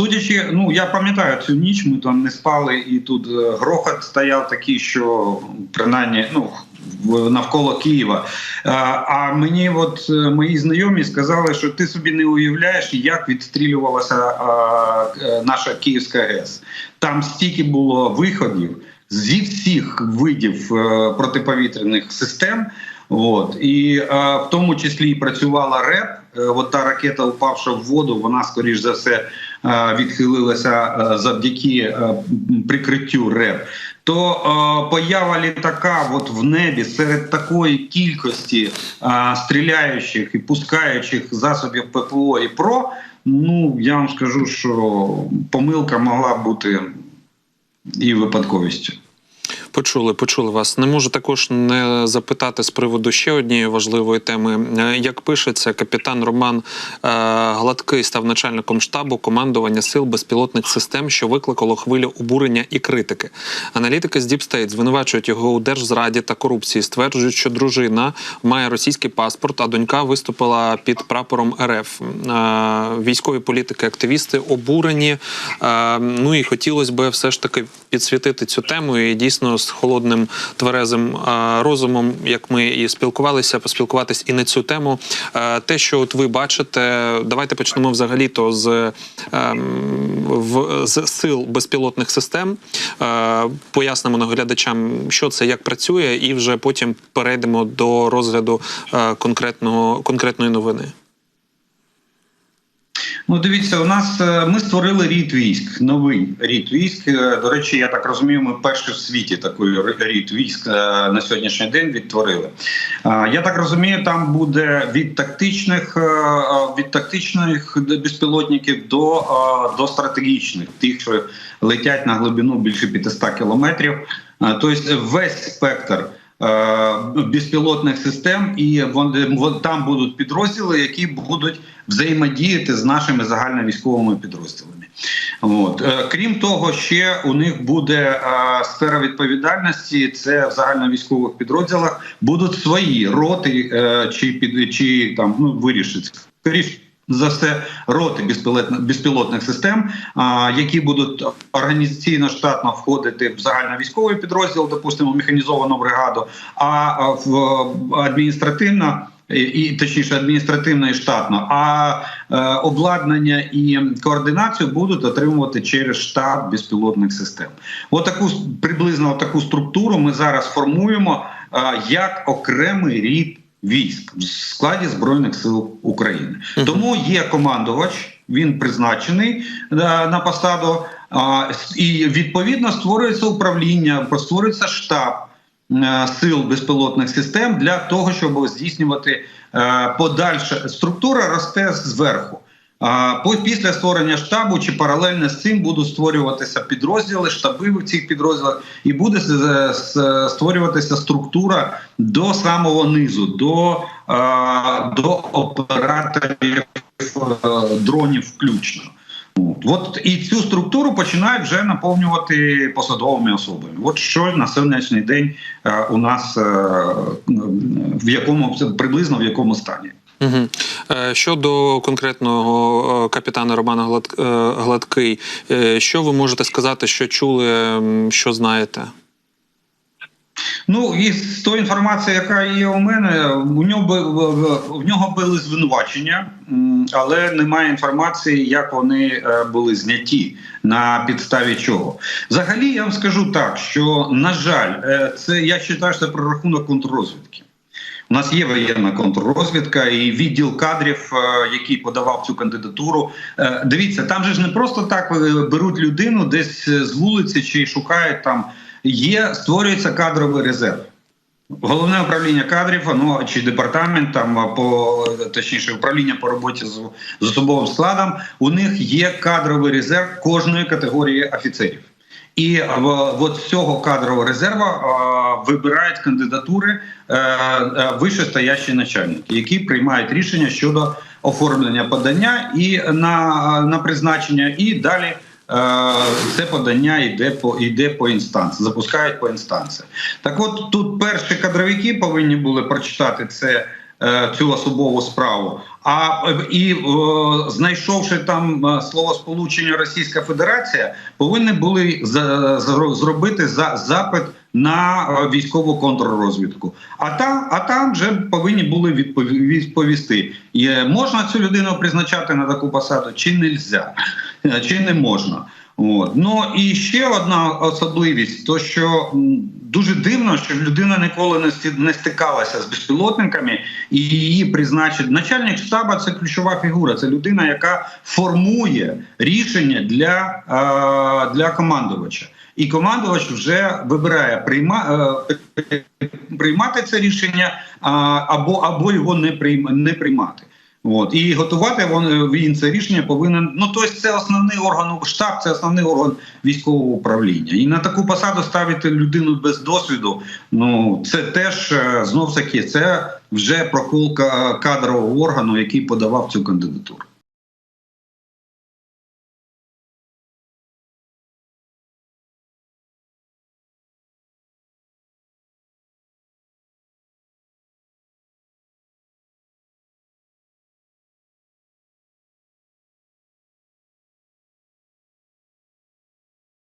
судячи, ну я пам'ятаю цю ніч, ми там не спали, і тут е, грохот стояв такий, що принаймні ну навколо Києва. А, а мені, от е, мої знайомі сказали, що ти собі не уявляєш, як відстрілювалася а, е, наша Київська ГЕС. Там стільки було виходів зі всіх видів е, протиповітряних систем. От і е, в тому числі працювала РЕП. Е, от та ракета, упавши в воду, вона скоріш за все е, відхилилася е, завдяки е, прикриттю РЕП. То е, поява літака от в небі серед такої кількості е, стріляючих і пускаючих засобів ППО і ПРО. Ну я вам скажу, що помилка могла бути і випадковістю. Почули, почули вас. Не можу також не запитати з приводу ще однієї важливої теми. Е, Як пишеться, капітан Роман е, Гладкий став начальником штабу командування сил безпілотних систем, що викликало хвилю обурення і критики. Аналітики з Deep звинувачують його у держзраді та корупції. Стверджують, що дружина має російський паспорт, а донька виступила під прапором РФ. Е, Військові політики, активісти обурені. Ну і хотілося б все ж таки підсвітити цю тему і дійсно з холодним тверезим розумом, як ми і спілкувалися, поспілкуватись і на цю тему. Те, що от ви бачите, давайте почнемо взагалі то з, ем, з сил безпілотних систем. Пояснимо наглядачам, що це, як працює, і вже потім перейдемо до розгляду е, конкретного конкретної новини. Ну, дивіться, у нас е, ми створили рід військ, новий рід військ. Е, До речі, я так розумію, ми перші в світі такий рід військ е, на сьогоднішній день відтворили. Я так розумію, там буде від тактичних від тактичних безпілотників до, до стратегічних, тих, що летять на глибину більше 500 кілометрів. Тобто весь спектр. Е, Безпілотних систем, і там будуть підрозділи, які будуть взаємодіяти з нашими загальновійськовими підрозділами. От. Е, Крім того, ще у них буде е, сфера відповідальності. Це в загальновійськових підрозділах будуть свої роти чи під чи там ну вирішить скоріше за все роти безпілотних, систем, які будуть організаційно штатно входити в загальновійськовий підрозділ, допустимо, механізовану бригаду, а в адміністративно і- і точніше адміністративно і штатно, а е, обладнання і координацію будуть отримувати через штаб безпілотних систем. Отаку приблизно таку структуру ми зараз формуємо е, як окремий рід військ в складі збройних сил України. Мгм. Тому є командувач, він призначений е, на посаду, а, і відповідно створюється управління, створюється штаб е, сил безпілотних систем для того, щоб здійснювати е, подальше структура росте зверху. Після створення штабу чи паралельно з цим будуть створюватися підрозділи, штаби в цих підрозділах, і буде створюватися структура до самого низу, до, до операторів е, дронів включно. От і цю структуру починають вже наповнювати посадовими особами. От що на сьогоднішній день е, у нас е, в якому приблизно в якому стані. Угу. Щодо конкретного е, капітана Романа е, Гладкий, що ви можете сказати, що чули, що знаєте? Ну і з тої інформації, яка є у мене, у нього в- нього були звинувачення, але немає інформації, як вони були зняті на підставі чого. Взагалі, я вам скажу так, що на жаль, це я вважаю, це прорахунок контррозвідки. У нас є воєнна контррозвідка і відділ кадрів, е, який подавав цю кандидатуру. Е, Дивіться, там же ж не просто так е, беруть людину десь з вулиці чи шукають там. Є створюється кадровий резерв. Головне управління кадрів, ну чи департамент там по точніше управління по роботі з, з особовим складом. У них є кадровий резерв кожної категорії офіцерів. І в, от з цього кадрового резерву вибирають кандидатури е, е, вищестоящі начальники, які приймають рішення щодо оформлення подання і на, на призначення, і далі е, це подання йде по йде по інстанції, запускають по інстанції. Так, от тут перші кадровики повинні були прочитати це цю особову справу. А е, і е, знайшовши там е, словосполучення Російська Федерація, повинні були зробити за запит на е, військову контррозвідку. А там, а там вже повинні були відпові- відповісти: можна цю людину призначати на таку посаду, чи нельзя, Е, чи не можна. От. Ну і ще одна особливість: то що дуже дивно, що людина ніколи не стикалася з безпілотниками, і її призначить начальник штабу. Це ключова фігура. Це людина, яка формує рішення для, для командувача. І командувач вже вибирає прийма, е, приймати це рішення або, або його не приймати. От і готувати він, він це рішення повинен. Ну тобто це основний орган штаб, це основний орган військового управління. І на таку посаду ставити людину без досвіду. Ну це теж е, знов таки це вже проколка кадрового органу, який подавав цю кандидатуру.